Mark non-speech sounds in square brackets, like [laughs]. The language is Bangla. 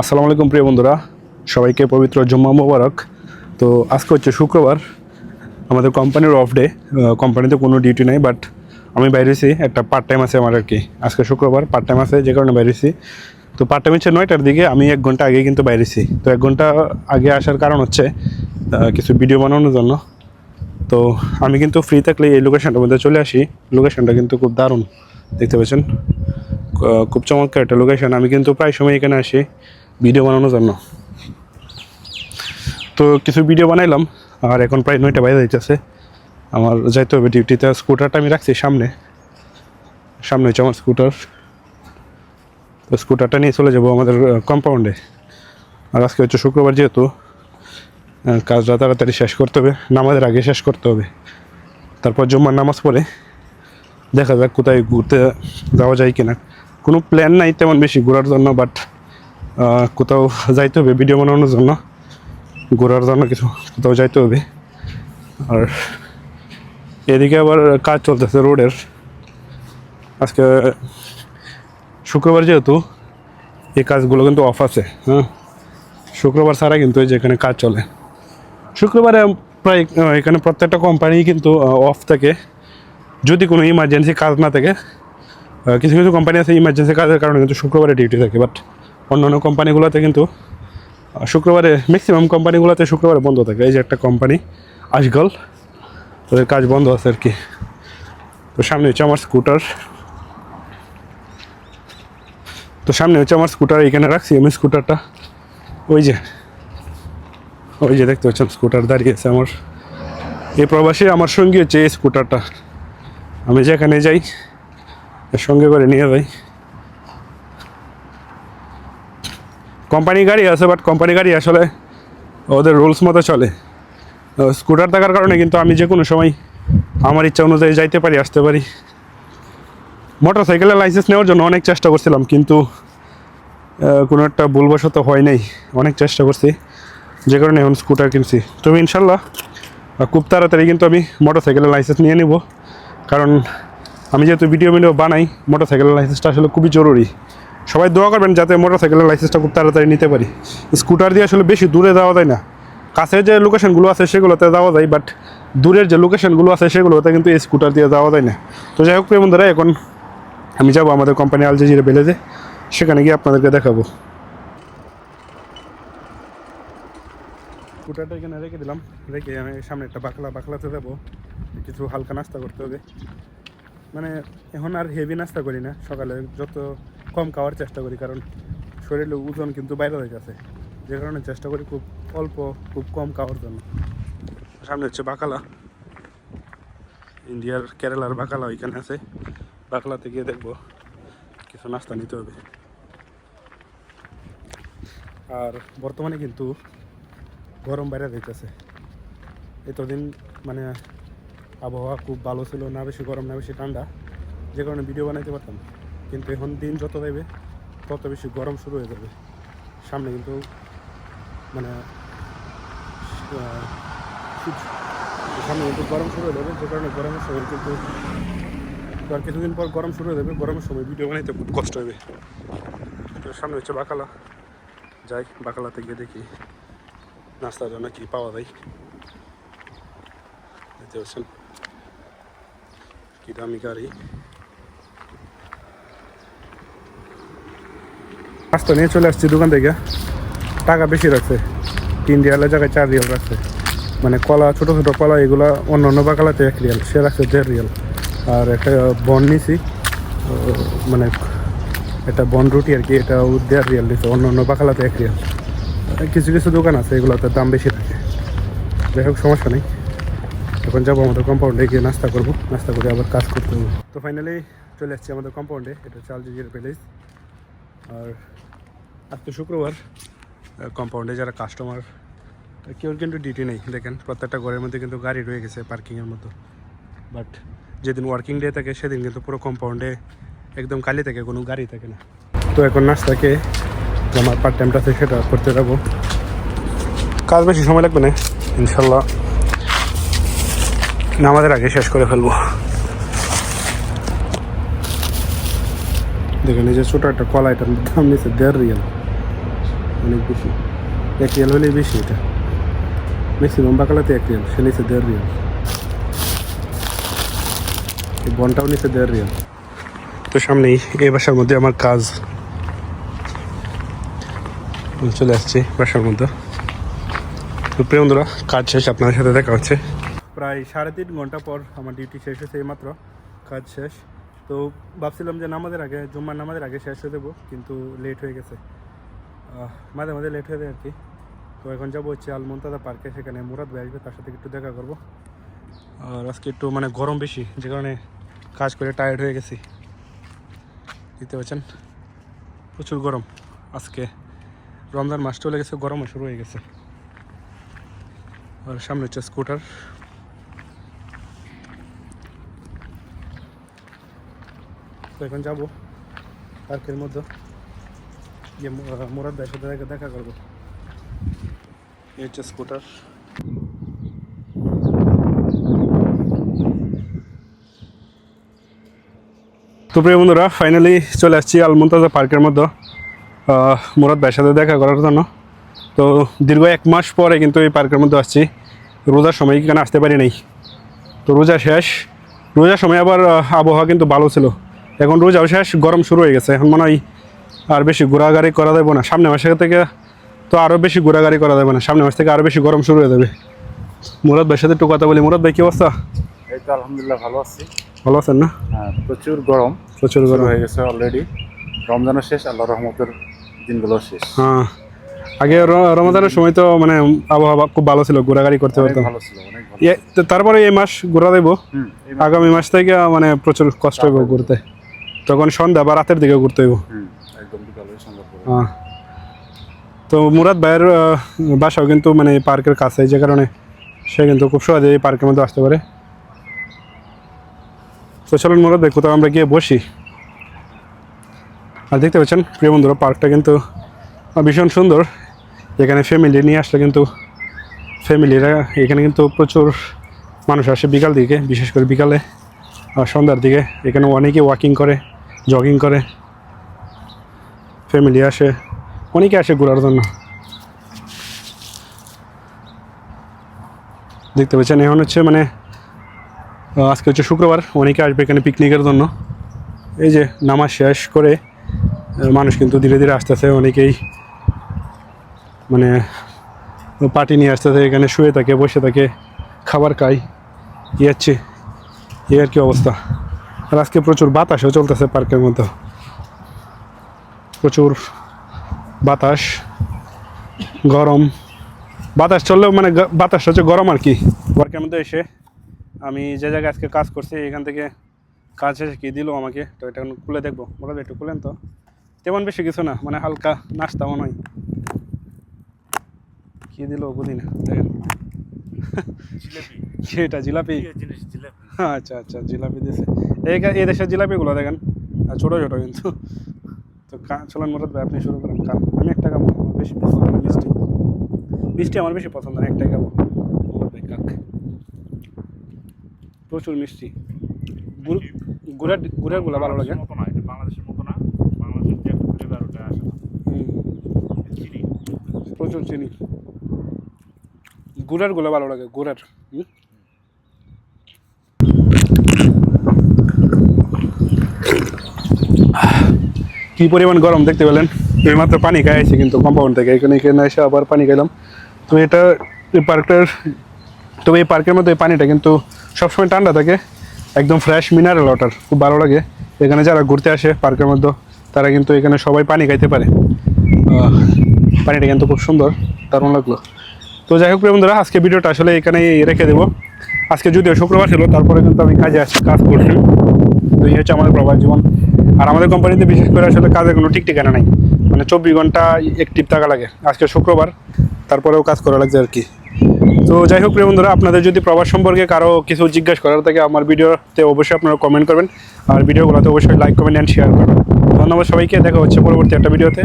আসসালামু আলাইকুম প্রিয় বন্ধুরা। সবাইকে পবিত্র জম্মা মোবারক। তো আজকে হচ্ছে শুক্রবার, আমাদের কোম্পানির অফ ডে কোম্পানিতে কোনো ডিউটি নেই বাট আমি বাইরেছি, একটা পার্ট টাইম আছে আমার আর কি। আজকে শুক্রবার পার্ট টাইম আছে, যে কারণে বাইরেছি। তো পার্ট টাইম হচ্ছে নয়টার দিকে, আমি এক ঘণ্টা আগে কিন্তু বাইরেছি। তো এক ঘণ্টা আগে আসার কারণ হচ্ছে কিছু ভিডিও বানানোর জন্য। তো আমি কিন্তু ফ্রি থাকলে এই লোকেশনটার মধ্যে চলে আসি। লোকেশনটা কিন্তু খুব দারুণ, দেখতে পাচ্ছেন খুব চমৎকার একটা লোকেশন আমি কিন্তু প্রায় সময় এখানে আসি। ভিডিও বানানোর জন্য। তো কিছু ভিডিও বানাইলাম, আর এখন প্রায় নয়টা বাইরে যাইতেছে। আমার যাইতে হবে ডিউটিতে স্কুটারটা আমি রাখছি সামনে। সামনে হচ্ছে আমার স্কুটার। তো স্কুটারটা নিয়ে চলে যাব আমাদের কম্পাউন্ডে আর আজকে হচ্ছে শুক্রবার যেহেতু কাজটা তাড়াতাড়ি শেষ করতে হবে, নামাজের আগে শেষ করতে হবে। তারপর জুম্মার নামাজ পড়ে, দেখা যাক কোথায় ঘুরতে যাওয়া যায় কিনা। কোনো প্ল্যান নাই তেমন বেশি ঘোরার জন্য বাট কোথাও যাইতে হবে ভিডিও বানানোর জন্য। ঘোরার জন্য কিছু, কোথাও যাইতে হবে। আর এদিকে আবার কাজ চলতেছে রোডের। আজকে শুক্রবার যেহেতু, এই কাজগুলো কিন্তু অফ আছে হ্যাঁ। শুক্রবার ছাড়া কিন্তু এই যে কাজ চলে। শুক্রবারে প্রায় এখানে প্রত্যেকটা কোম্পানি কিন্তু অফ থাকে। যদি কোনো ইমার্জেন্সি কাজ না থাকে কিছু কিছু কোম্পানি আছে ইমার্জেন্সি কাজের কারণে কিন্তু শুক্রবারে ডিউটি থাকে বাট অন্যান্য কোম্পানিগুলোতে কিন্তু শুক্রবারে ম্যাক্সিমাম কোম্পানিগুলোতে শুক্রবারে বন্ধ থাকে। এই যে একটা কোম্পানি আশগল তাদের কাজ বন্ধ আছে আর কি। তো সামনে হচ্ছে আমার স্কুটার তো সামনে হচ্ছে আমার স্কুটার এখানে রাখছি আমি স্কুটারটা ওই যে ওই যে দেখতে পাচ্ছেন স্কুটার দাঁড়িয়েছে আমার। এই প্রবাসী আমার সঙ্গী হচ্ছে এই স্কুটারটা আমি যেখানে যাই সঙ্গে করে নিয়ে যাই। কোম্পানি গাড়ি আছে বাট কোম্পানি গাড়ি আসলে ওদের রুলস মতো চলে। স্কুটার থাকার কারণে কিন্তু আমি যে কোনো সময় আমার ইচ্ছা অনুযায়ী যাইতে পারি, আসতে পারি। মোটর সাইকেলের লাইসেন্স নেওয়ার জন্য অনেক চেষ্টা করছিলাম, কিন্তু কোনো একটা ভুলবশত হয় নাই। অনেক চেষ্টা করছি, যে কারণে এখন স্কুটার কিনছি। তবে ইনশাল্লাহ খুব তাড়াতাড়ি কিন্তু আমি মোটর সাইকেলের লাইসেন্স নিয়ে নিব। কারণ, আমি যেহেতু ভিডিও ভিডিও বানাই মোটর সাইকেলের লাইসেন্সটা আসলে খুবই জরুরি। সবাই দোয়া করবেন যাতে মোটর সাইকেলের লাইসেন্সটা খুব তাড়াতাড়ি নিতে পারি। স্কুটার দিয়ে আসলে বেশি দূরে যাওয়া যায় না। কাছের যে লোকেশনগুলো আছে সেগুলোতে যাওয়া যায় বাট দূরের যে লোকেশনগুলো আছে সেগুলোতে কিন্তু এই স্কুটার দিয়ে যাওয়া যায় না। তো যাই হোক প্রিয় বন্ধুরা, এখন আমি যাব আমাদের কোম্পানি আলজেজিরা বেলেজে সেখানে গিয়ে আপনাদেরকে দেখাবো। স্কুটারটা এখানে রেখে দিলাম। রেখে আমি সামনে একটা বাকলা বাকলাতে যাব। কিছু হালকা নাস্তা করতে হবে। মানে এখন আর হেভি নাস্তা করি না। সকালে যত কম খাওয়ার চেষ্টা করি, কারণ শরীরে ওজন কিন্তু বাইরে গেছে যে কারণে চেষ্টা করি খুব অল্প, খুব কম খাওয়ার জন্য। সামনে হচ্ছে বাকালা। ইন্ডিয়ার কেরালার বাকালা ওইখানে আছে। বাকলাতে গিয়ে দেখব কিছু নাস্তা নিতে হবে। আর বর্তমানে কিন্তু গরম বাইরে যাইতেছে। এতদিন মানে আবহাওয়া খুব ভালো ছিল, না বেশি গরম, না বেশি ঠান্ডা, যে কারণে ভিডিও বানাইতে পারতাম। কিন্তু এখন দিন যত যাবে তত বেশি গরম শুরু হয়ে যাবে। সামনে কিন্তু মানে সামনে কিন্তু গরম শুরু হয়ে যাবে, যে কারণে গরমের সময় কিন্তু আর কিছুদিন পর গরম শুরু হয়ে যাবে, গরমের সময় ভিডিও বানাইতে খুব কষ্ট হবে। তো সামনে হচ্ছে বাকালা। যাই, বাকালাতে গিয়ে দেখি নাস্তার জন্য কি পাওয়া যায়। দেখতে পাচ্ছেন? কি দামি গাড়ি। নাস্তা নিয়ে চলে আসছি দোকান থেকে। টাকা বেশি রাখছে। তিন রিয়ালের জায়গায় চার রিয়াল রাখছে। মানে কলা, ছোটো ছোটো কলা, এগুলো অন্য অন্য বাকালাতে এক রিয়াল সে রাখছে দেড় রিয়াল আর একটা বন নিছি। মানে একটা বন রুটি আর কি, এটা দেড় রিয়াল দিচ্ছে অন্য অন্য বাকালাতে এক রিয়াল কিছু কিছু দোকান আছে, এগুলোতে দাম বেশি থাকে। যাই হোক, সমস্যা নেই। এখন যাব আমাদের কম্পাউন্ডে গিয়ে নাস্তা করব। নাস্তা করে আবার কাজ করতে হবে। তো ফাইনালি চলে আসছি আমাদের কম্পাউন্ডে এটা চাল জিজির প্যালেস আর আজকে শুক্রবার। কম্পাউন্ডে যারা কাস্টমার কেউ কিন্তু ডিউটি নেই। দেখেন, প্রত্যেকটা ঘরের মধ্যে কিন্তু গাড়ি রয়ে গেছে পার্কিংয়ের মতো। বাট যেদিন ওয়ার্কিং ডে থাকে, সেদিন কিন্তু পুরো কম্পাউন্ডে একদম খালি থাকে, কোনো গাড়ি থাকে না। তো এখন নাস্তাকে আমার পার্ট টাইমটা আছে, সেটা করতে যাব। কাজ বেশি সময় লাগবে না, ইনশাল্লাহ। নামাজের আগে শেষ করে ফেলব। দেখেন এই যে ছোটো একটা কলা, এটার দাম নিচ্ছে দেড় রিয়াল। অনেক বেশি। এক রিয়াল হলেই বেশি এটা। ম্যাক্সিমাম বাকালাতে এক রিয়াল, সে নিচে দেড় রিয়াল। এই বনটাও নিচে দেড় রিয়াল। তো সামনেই এই বাসার মধ্যে আমার কাজ। চলে আসছি বাসার মধ্যে। তো বন্ধুরা, কাজ শেষ, আপনাদের সাথে দেখা হচ্ছে। প্রায় সাড়ে তিন ঘণ্টা পর আমার ডিউটি শেষ হয়েছে এইমাত্র, কাজ শেষ। তো ভাবছিলাম যে নামাজের আগে, জুম্মার নামাজের আগে শেষ হয়ে দেবো কিন্তু লেট হয়ে গেছে। মাঝে মাঝে লেট হয়ে যায় আর কি তো এখন যাব হচ্ছে আলমন্তাদা পার্কে সেখানে মুরাদ ভাই আসবে, তার সাথে একটু দেখা করব। আর আজকে একটু মানে গরম বেশি, যে কারণে কাজ করে টায়ার্ড হয়ে গেছি। দিতে পারছেন প্রচুর গরম। আজকে রমজান মাস চলে গেছে, গরমও শুরু হয়ে গেছে। আর সামনে হচ্ছে স্কুটার তো এখন যাব। পার্কের মধ্যে। গিয়ে মু- আহ, ভাইয়ের সাথে দেখা- দেখা করব। এই হচ্ছে স্কুটার। তো প্রিয় বন্ধুরা ফাইনালি চলে আসছি আলমন্তাজা পার্কের মধ্যে। মুরাদ ভাইয়ের সাথে দেখা করার জন্য। তো দীর্ঘ এক মাস পরে কিন্তু এই পার্কের মধ্যে আসছি। রোজার সময় এখানে আসতে পারি নাই। তো রোজা শেষ। রোজার সময় আবার আবহাওয়া কিন্তু ভালো ছিল। এখন রোজাও শেষ গরম শুরু হয়ে গেছে। এখন মনে হয় আর বেশি ঘোরাঘুরি করা যাবে না। সামনে মাস থেকে তো আরও বেশি ঘোরাঘুরি করা যাবে না। সামনে মাস থেকে আরও বেশি গরম শুরু হয়ে যাবে। মুরাদ ভাইয়ের সাথে একটু কথা বলি। মুরাদ ভাই কী অবস্থা? এই তো আলহামদুলিল্লাহ ভালো আছি। ভালো আছেন না? হ্যাঁ প্রচুর গরম। প্রচুর গরম। হয়ে গেছে অলরেডি রমজানও শেষ আল্লাহ রহমতের দিনগুলো শেষ। হ্যাঁ। আগে রমজানের সময় তো মানে আবহাওয়া খুব ভালো ছিল ঘোরাঘুরি করতে পারতাম। তারপরে এই মাস ঘোরা দেবো। আগামী মাস থেকে মানে প্রচুর কষ্ট হইব ঘুরতে। তখন সন্ধ্যা বা রাতের দিকে ঘুরতে হইব। তো মুরাদ ভাইয়ের বাসাও কিন্তু মানে পার্কের কাছে যে কারণে সে কিন্তু খুব সহজে এই পার্কের মধ্যে আসতে পারে। তো চলুন মুরাদ ভাই কোথাও আমরা গিয়ে বসি। আর দেখতে পাচ্ছেন প্রিয় বন্ধুরা পার্কটা কিন্তু ভীষণ সুন্দর। এখানে ফ্যামিলি নিয়ে আসলে কিন্তু ফ্যামিলিরা এখানে কিন্তু প্রচুর মানুষ আসে বিকাল দিকে বিশেষ করে বিকালে আর সন্ধ্যার দিকে। এখানে অনেকে ওয়াকিং করে। জগিং করে ফ্যামিলি আসে, অনেকে আসে ঘোরার জন্য। দেখতে পাচ্ছেন, এখন হচ্ছে মানে আজকে হচ্ছে শুক্রবার, অনেকে আসবে এখানে পিকনিকের জন্য। এই যে নামাজ শেষ করে মানুষ কিন্তু ধীরে ধীরে আসতেছে, অনেকেই মানে পার্টি নিয়ে আসতেছে, এখানে শুয়ে থাকে, বসে থাকে, খাবার হচ্ছে, এই আর কি অবস্থা। আর আজকে প্রচুর বাতাসও চলতেছে পার্কের মধ্যে। প্রচুর বাতাস গরম। বাতাস চললেও মানে বাতাস হচ্ছে গরম আর কি। পার্কের মধ্যে এসে আমি যে জায়গায় আজকে কাজ করছি এখান থেকে কাজ শেষে কি দিল আমাকে তো এটা এখন খুলে দেখব। বলো একটু খুলেন তো। তেমন বেশি কিছু না মানে হালকা নাস্তা মনে হয়। কি দিল বুঝি না দেখেন [laughs] এটা জিলাপি। আচ্ছা আচ্ছা জিলাপি দিয়েছে এই এই দেশের জিলাপিগুলো দেখেন। ছোটো ছোটো কিন্তু। তো চলেন মুরাদ ভাই আপনি শুরু করেন। খান আমি একটা খাব আমার বেশি পছন্দ না মিষ্টি। মিষ্টি আমার বেশি পছন্দ না একটাই খাব মুরাদ ভাই কাক প্রচুর মিষ্টি। গুড় গুড়ের গুড়েরগুলা ভালো লাগে। বাংলাদেশের মতো না। এটা বাংলাদেশের প্রচুর চিনি। গুড়েরগুলো ভালো লাগে গুড়ের। হুম? কি পরিমাণ গরম দেখতে পেলেন? এই মাত্র পানি খাইছি কিন্তু কম্পাউন্ড থেকে। এখানে এখানে এসে আবার পানি খাইলাম। তো এটা এই পার্কটার তবে এই পার্কের মধ্যে এই পানিটা কিন্তু সবসময় ঠান্ডা থাকে। একদম ফ্রেশ মিনারেল ওয়াটার খুব ভালো লাগে। এখানে যারা ঘুরতে আসে পার্কের মধ্যে, তারা কিন্তু এখানে সবাই পানি খাইতে পারে। পানিটা কিন্তু খুব সুন্দর, দারুণ লাগল। তো যাই হোক বন্ধুরা, আজকে ভিডিওটা আসলে এখানেই রেখে দেবো। আজকে যদিও শুক্রবার ছিল, তারপরে কিন্তু আমি কাজে আসছি, কাজ করছি। তো এই হচ্ছে আমার প্রবাস জীবন। আর আমাদের কোম্পানিতে বিশেষ করে আসলে কাজের কোনো ঠিক ঠিকানা নাই। মানে চব্বিশ ঘণ্টা একটিভ থাকা লাগে। আজকে শুক্রবার, তারপরেও কাজ করা লাগছে আর কি। তো যাই হোক প্রিয় বন্ধুরা, আপনাদের যদি প্রবাস সম্পর্কে কারও কিছু জিজ্ঞাসা করার থাকে, আমার ভিডিওতে অবশ্যই আপনারা কমেন্ট করবেন। আর ভিডিওগুলোতে অবশ্যই লাইক কমেন্ট অ্যান্ড শেয়ার করবেন। ধন্যবাদ সবাইকে। দেখা হচ্ছে পরবর্তী একটা ভিডিওতে।